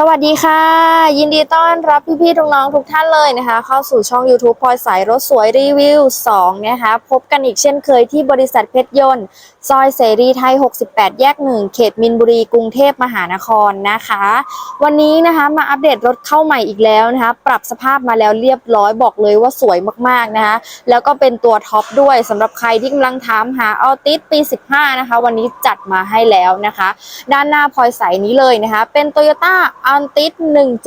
สวัสดีค่ะ ยินดีต้อนรับพี่ๆน้องๆทุกท่านเลยนะคะ เข้าสู่ช่อง YouTube พลอยสายรถสวยรีวิว2นะคะพบกันอีกเช่นเคยที่บริษัทเพชรยนต์ ซอยเสรีไทย 68 แยก 1 เขตมินบุรีกรุงเทพมหานครนะคะ วันนี้นะคะมาอัปเดตรถเข้าใหม่อีกแล้วนะคะ ปรับสภาพมาแล้วเรียบร้อยบอกเลยว่าสวยมากๆนะคะ แล้วก็เป็นตัวท็อปด้วยสำหรับใครที่กำลังถามหาออติสปี 15 นะคะ วันนี้จัดมาให้แล้วนะคะ ด้านหน้าพลอยใสนี้เลยนะคะ เป็น Toyota a n t i s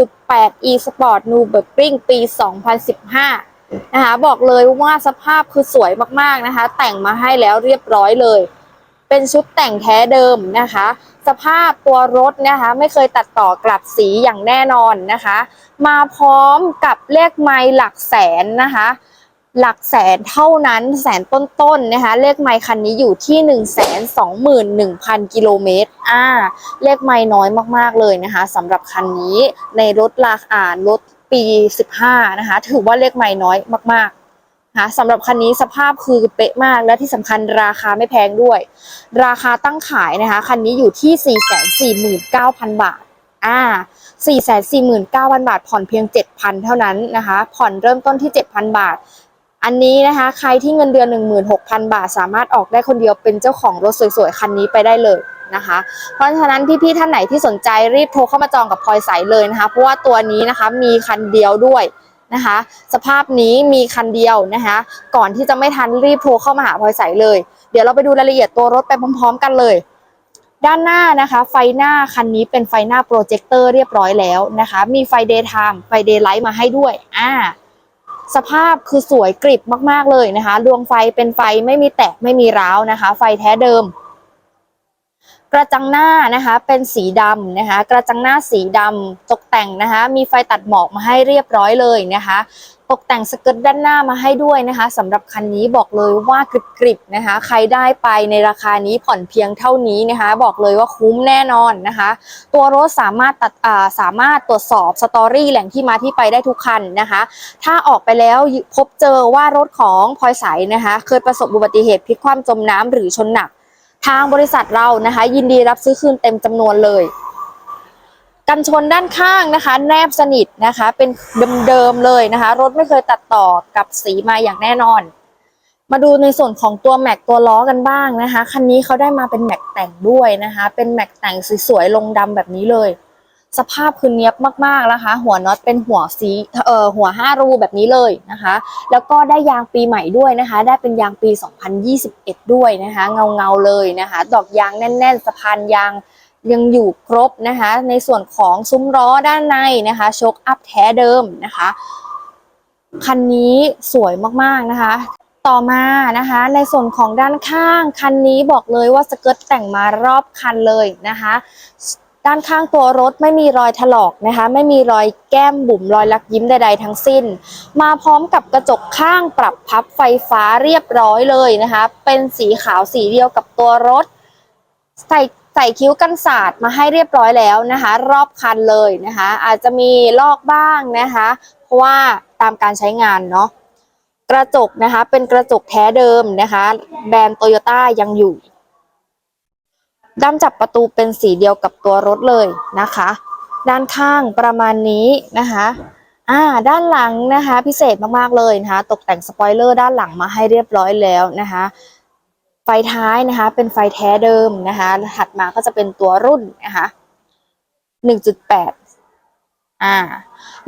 1.8 e Sport New b e r g r i n g ปี 2015 นะคะ บอกเลยว่าสภาพคือสวยมากๆนะคะ แต่งมาให้แล้วเรียบร้อยเลย เป็นชุดแต่งแท้เดิมนะคะ สภาพตัวรถนะคะ ไม่เคยตัดต่อกลับสีอย่างแน่นอนนะคะ มาพร้อมกับเลขไมล์หลักแสนนะคะ หลักแสนเท่านั้นแสนต้นๆนะคะ เลขไมล์คันนี้อยู่ที่1 2 1 0 0 0กิโลเมตรอ่าเลขไมล์น้อยมากๆเลยนะคะสำหรับคันนี้ในรถราคารถปี 15 นะคะ ถือว่าเลขไมล์น้อยมากๆนะะสำหรับคันนี้สภาพคือเป๊ะมากและที่สำคัญราคาไม่แพงด้วย ราคาตั้งขายนะคะ คันนี้อยู่ที่ 449,000 บาทอ่า449,000 บาท ผ่อนเพียง 7,000 เท่านั้นนะคะ ผ่อนเริ่มต้นที่ 7,000 บาท อันนี้นะคะ ใครที่เงินเดือน 16,000 บาท สามารถออกได้คนเดียวเป็นเจ้าของรถสวยๆ คันนี้ไปได้เลยนะคะ เพราะฉะนั้นพี่ๆท่านไหนที่สนใจรีบโทรเข้ามาจองกับพลอยใสเลยนะคะ เพราะว่าตัวนี้นะคะมีคันเดียวด้วยนะคะ สภาพนี้มีคันเดียวนะคะ ก่อนที่จะไม่ทันรีบโทรเข้ามาหาพลอยใสเลย เดี๋ยวเราไปดูรายละเอียดตัวรถไปพร้อม ๆ กันเลยด้านหน้านะคะ ไฟหน้าคันนี้เป็นไฟหน้าโปรเจคเตอร์เรียบร้อยแล้วนะคะ มีไฟเดย์ไทม์ไฟเดย์ไลท์มาให้ด้วยอ่า สภาพคือสวยกริบมากๆเลยนะคะ ดวงไฟเป็นไฟไม่มีแตกไม่มีร้าวนะคะ ไฟแท้เดิม กระจังหน้านะคะเป็นสีดำนะคะ กระจังหน้าสีดำตกแต่งนะคะ มีไฟตัดหมอกมาให้เรียบร้อยเลยนะคะ ตกแต่งสเกิร์ตด้านหน้ามาให้ด้วยนะคะสำหรับคันนี้บอกเลยว่ากริบๆนะคะ ใครได้ไปในราคานี้ผ่อนเพียงเท่านี้นะคะ บอกเลยว่าคุ้มแน่นอนนะคะ ตัวรถสามารถตัดอ่าสามารถตรวจสอบสตอรี่แหล่งที่มาที่ไปได้ทุกคันนะคะ ถ้าออกไปแล้วพบเจอว่ารถของพลอยใสนะคะ เคยประสบอุบัติเหตุพลิกคว่ำจมน้ำหรือชนหนัก ทางบริษัทเรานะคะ ยินดีรับซื้อคืนเต็มจำนวนเลย กันชนด้านข้างนะคะ แนบสนิทนะคะ เป็นเดิมๆเลยนะคะ รถไม่เคยตัดต่อกับสีมาอย่างแน่นอน มาดูในส่วนของตัวแม็กตัวล้อกันบ้างนะคะ คันนี้เขาได้มาเป็นแม็กแต่งด้วยนะคะ เป็นแม็กแต่งสวยๆลงดำแบบนี้เลย สภาพคือเนี้ยบมากๆนะคะ หัวน็อตเป็นหัวสีเอ่อหัวห้ารูแบบนี้เลยนะคะ แล้วก็ได้ยางปีใหม่ด้วยนะคะ ได้เป็นยางปี 2021 ด้วยนะคะ เงาๆเลยนะคะ ดอกยางแน่น ๆ สะพานยาง ยังอยู่ครบนะคะ ในส่วนของซุ้มล้อด้านในนะคะโชคอัพแท้เดิมนะคะ คันนี้สวยมากๆนะคะต่อมานะคะในส่วนของด้านข้างคันนี้บอกเลยว่าสเกิร์ตแต่งมารอบคันเลยนะคะ ด้านข้างตัวรถไม่มีรอยถลอกนะคะ ไม่มีรอยแก้มบุ๋มรอยลักยิ้มใดๆทั้งสิ้น มาพร้อมกับกระจกข้างปรับพับไฟฟ้าเรียบร้อยเลยนะคะ เป็นสีขาวสีเดียวกับตัวรถ ใส่ ใส่คิ้วกันศาสตร์มาให้เรียบร้อยแล้วนะคะ รอบคันเลยนะคะ อาจจะมีลอกบ้างนะคะ เพราะว่าตามการใช้งานเนาะกระจกนะคะเป็นกระจกแท้เดิมนะคะ แบรนด์โตโยต้ายังอยู่ด้ามจับประตูเป็นสีเดียวกับตัวรถเลยนะคะ ด้านข้างประมาณนี้นะคะอ่าด้านหลังนะคะ พิเศษมากๆเลยนะคะ ตกแต่งสปอยเลอร์ด้านหลังมาให้เรียบร้อยแล้วนะคะ ไฟท้ายนะคะ เป็นไฟแท้เดิมนะคะถัดมาก็จะเป็นตัวรุ่นนะคะ1.8อ่า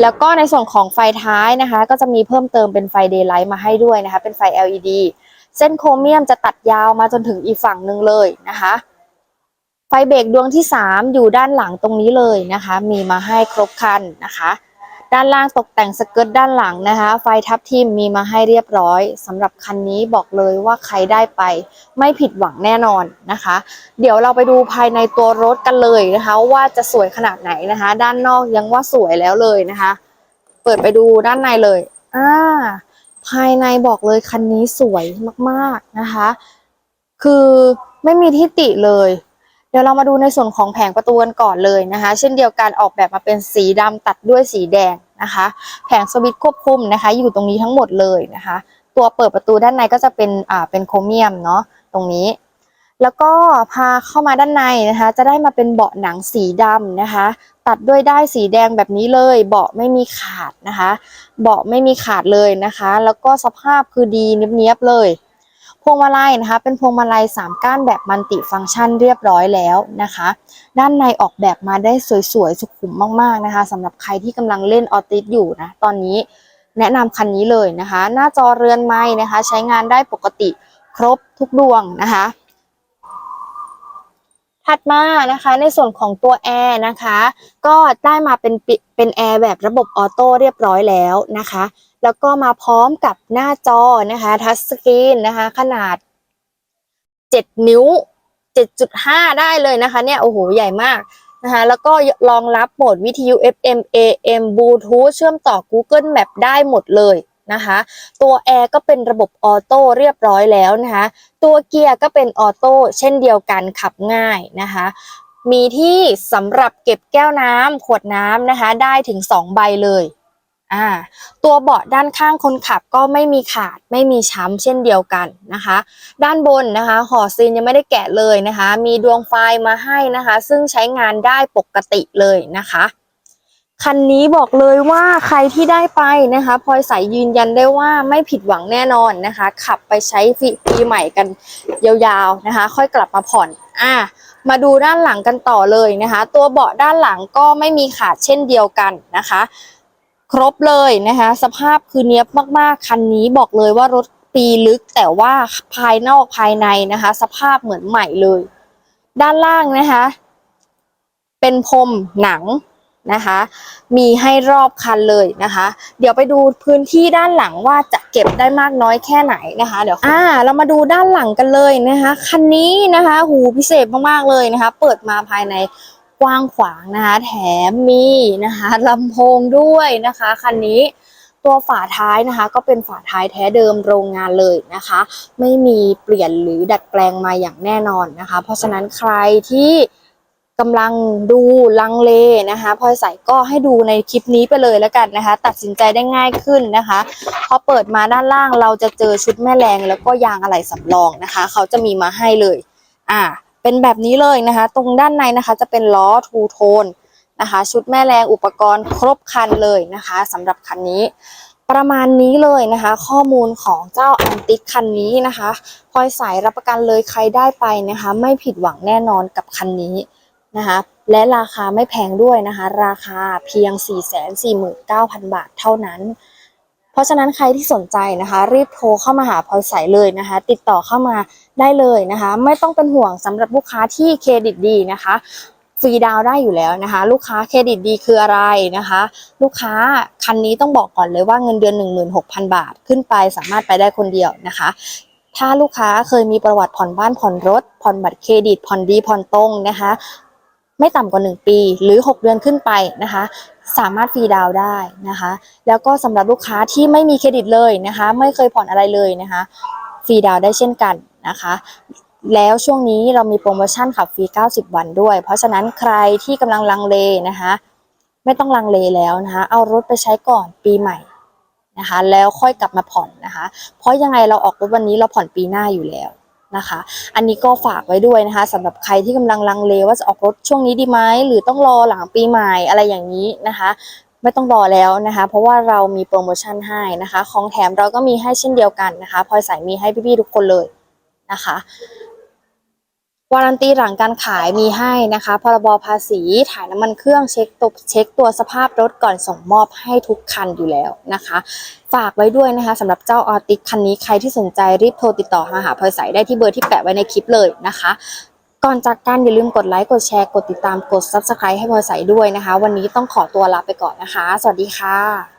แล้วก็ในส่วนของไฟท้ายนะคะ ก็จะมีเพิ่มเติมเป็นไฟเดย์ไลท์มาให้ด้วยนะคะ เป็นไฟ LED เส้นโครเมียมจะตัดยาวมาจนถึงอีกฝั่งหนึ่งเลยนะคะ ไฟเบรกดวงที่ 3 อยู่ด้านหลังตรงนี้เลยนะคะ มีมาให้ครบคันนะคะ ด้านล่างตกแต่งสเกิร์ตด้านหลังนะคะ ไฟทับทิมมีมาให้เรียบร้อยสำหรับคันนี้บอกเลยว่าใครได้ไป ไม่ผิดหวังแน่นอนนะคะ เดี๋ยวเราไปดูภายในตัวรถกันเลยนะคะ ว่าจะสวยขนาดไหนนะคะ ด้านนอกยังว่าสวยแล้วเลยนะคะ เปิดไปดูด้านในเลยอ่าภายในบอกเลยคันนี้สวยมากๆนะคะ คือไม่มีที่ติเลย เดี๋ยวเรามาดูในส่วนของแผงประตูกันก่อนเลยนะคะ เช่นเดียวกันออกแบบมาเป็นสีดำตัดด้วยสีแดงนะคะ แผงสวิตช์ควบคุมนะคะ อยู่ตรงนี้ทั้งหมดเลยนะคะ ตัวเปิดประตูด้านในก็จะเป็นอ่าเป็นโครเมียมเนาะตรงนี้ แล้วก็พาเข้ามาด้านในนะคะ จะได้มาเป็นเบาะหนังสีดำนะคะ ตัดด้วยได้สีแดงแบบนี้เลย เบาะไม่มีขาดนะคะ เบาะไม่มีขาดเลยนะคะ แล้วก็สภาพคือดีเนียบๆเลย พวงมาลัยนะคะ เป็นพวงมาลัย 3 ก้านแบบมัลติฟังก์ชันเรียบร้อยแล้วนะคะ ด้านในออกแบบมาได้สวยๆ สุขุมมากๆนะคะสำหรับใครที่กำลังเล่นออติสอยู่นะ ตอนนี้แนะนำคันนี้เลยนะคะ หน้าจอเรือนไม้นะคะ ใช้งานได้ปกติครบทุกดวงนะคะ ถัดมานะคะในส่วนของตัวแอร์นะคะ ก็ได้มาเป็นเป็นแอร์แบบระบบออโต้เรียบร้อยแล้วนะคะ แล้วก็มาพร้อมกับหน้าจอนะคะทัชสกรีนนะคะ ขนาด 7 นิ้ว 7.5 ได้เลยนะคะ เนี่ยโอ้โหใหญ่มากนะคะแล้วก็รองรับโหมดวิทยุ FM AM Bluetooth เชื่อมต่อ Google Map ได้หมดเลยนะคะ ตัวแอร์ก็เป็นระบบออโต้เรียบร้อยแล้วนะคะ ตัวเกียร์ก็เป็นออโต้เช่นเดียวกันขับง่ายนะคะ มีที่สำหรับเก็บแก้วน้ำขวดน้ำนะคะ ได้ถึง 2 ใบเลย อ่าตัวเบาะด้านข้างคนขับก็ไม่มีขาดไม่มีช้ำเช่นเดียวกันนะคะ ด้านบนนะคะห่อซีนยังไม่ได้แกะเลยนะคะ มีดวงไฟมาให้นะคะ ซึ่งใช้งานได้ปกติเลยนะคะคันนี้บอกเลยว่าใครที่ได้ไปนะคะพลอยใสยืนยันได้ว่าไม่ผิดหวังแน่นอนนะคะ ขับไปใช้ปีปีใหม่กันยาวๆนะคะ ค่อยกลับมาผ่อนอะมาดูด้านหลังกันต่อเลยนะคะ ตัวเบาะด้านหลังก็ไม่มีขาดเช่นเดียวกันนะคะ ครบเลยนะคะสภาพคือเนี้ยบมากๆ คันนี้บอกเลยว่ารถปีลึกแต่ว่าภายนอกภายในนะคะ สภาพเหมือนใหม่เลย ด้านล่างนะคะ เป็นพรมหนังนะคะ มีให้รอบคันเลยนะคะ เดี๋ยวไปดูพื้นที่ด้านหลังว่าจะเก็บได้มากน้อยแค่ไหนนะคะ เดี๋ยวอ่า เรามาดูด้านหลังกันเลยนะคะ คันนี้นะคะ หูพิเศษมากๆเลยนะคะ เปิดมาภายใน กว้างขวางนะคะ แถมมีนะคะลำโพงด้วยนะคะคันนี้ตัวฝาท้ายนะคะ ก็เป็นฝาท้ายแท้เดิมโรงงานเลยนะคะ ไม่มีเปลี่ยนหรือดัดแปลงมาอย่างแน่นอนนะคะ เพราะฉะนั้นใครที่กำลังดูลังเลนะคะพลอยใส่ก็ให้ดูในคลิปนี้ไปเลยแล้วกันนะคะ ตัดสินใจได้ง่ายขึ้นนะคะ พอเปิดมาด้านล่างเราจะเจอชุดแม่แรงแล้วก็ยางอะไหล่สำรองนะคะ เขาจะมีมาให้เลย อ่า เป็นแบบนี้เลยนะคะ ตรงด้านในนะคะจะเป็นล้อทูโทนนะคะ ชุดแม่แรงอุปกรณ์ครบคันเลยนะคะสำหรับคันนี้ ประมาณนี้เลยนะคะ ข้อมูลของเจ้าอันติคันนี้นะคะพลอยสายรับประกันเลยใครได้ไปนะคะ ไม่ผิดหวังแน่นอนกับคันนี้นะคะและราคาไม่แพงด้วยนะคะ ราคาเพียง 449,000 บาทเท่านั้น เพราะฉะนั้นใครที่สนใจนะคะ รีบโทรเข้ามาหาพลอยใสเลยนะคะ ติดต่อเข้ามา ได้เลยนะคะ ไม่ต้องเป็นห่วงสำหรับลูกค้าที่เครดิตดีนะคะฟรีดาวได้อยู่แล้วนะคะ ลูกค้าเครดิตดีคืออะไรนะคะ ลูกค้าคันนี้ต้องบอกก่อนเลยว่าเงินเดือน 16,000 บาท ขึ้นไปสามารถไปได้คนเดียวนะคะ ถ้าลูกค้าเคยมีประวัติผ่อนบ้านผ่อนรถ ผ่อนบัตรเครดิต ผ่อนดีผ่อนตรงนะคะ ไม่ต่ำกว่า 1 ปี หรือ 6 เดือนขึ้นไปนะคะ สามารถฟรีดาวได้นะคะ แล้วก็สำหรับลูกค้าที่ไม่มีเครดิตเลยนะคะ ไม่เคยผ่อนอะไรเลยนะคะฟรีดาวได้เช่นกัน นะคะ แล้วช่วงนี้เรามีโปรโมชั่นขับฟรี 90 วันด้วย เพราะฉะนั้นใครที่กำลังลังเลนะคะ ไม่ต้องลังเลแล้วนะคะ เอารถไปใช้ก่อนปีใหม่นะคะ แล้วค่อยกลับมาผ่อนนะคะ เพราะยังไงเราออกรถวันนี้เราผ่อนปีหน้าอยู่แล้วนะคะ อันนี้ก็ฝากไว้ด้วยนะคะสำหรับใครที่กำลังลังเลว่าจะออกรถช่วงนี้ดีไหมหรือต้องรอหลังปีใหม่อะไรอย่างนี้นะคะไม่ต้องรอแล้วนะคะ เพราะว่าเรามีโปรโมชั่นให้นะคะ ของแถมเราก็มีให้เช่นเดียวกันนะคะพลอยใส่มีให้พี่ๆทุกคนเลย นะคะวารันตีหลังการขายมีให้นะคะ พรบภาษีถ่ายน้ำมันเครื่องเช็คตัวเช็คตัวสภาพรถก่อนส่งมอบให้ทุกคันอยู่แล้วนะคะ ฝากไว้ด้วยนะคะสำหรับเจ้าออติคันนี้ใครที่สนใจรีบโทรติดต่อมาหาพลอยใสได้ที่เบอร์ที่แปะไว้ในคลิปเลยนะคะ ก่อนจากกันอย่าลืมกดไลค์กดแชร์กดติดตามกด subscribe ให้พลอยใสด้วยนะคะ วันนี้ต้องขอตัวลาไปก่อนนะคะ สวัสดีค่ะ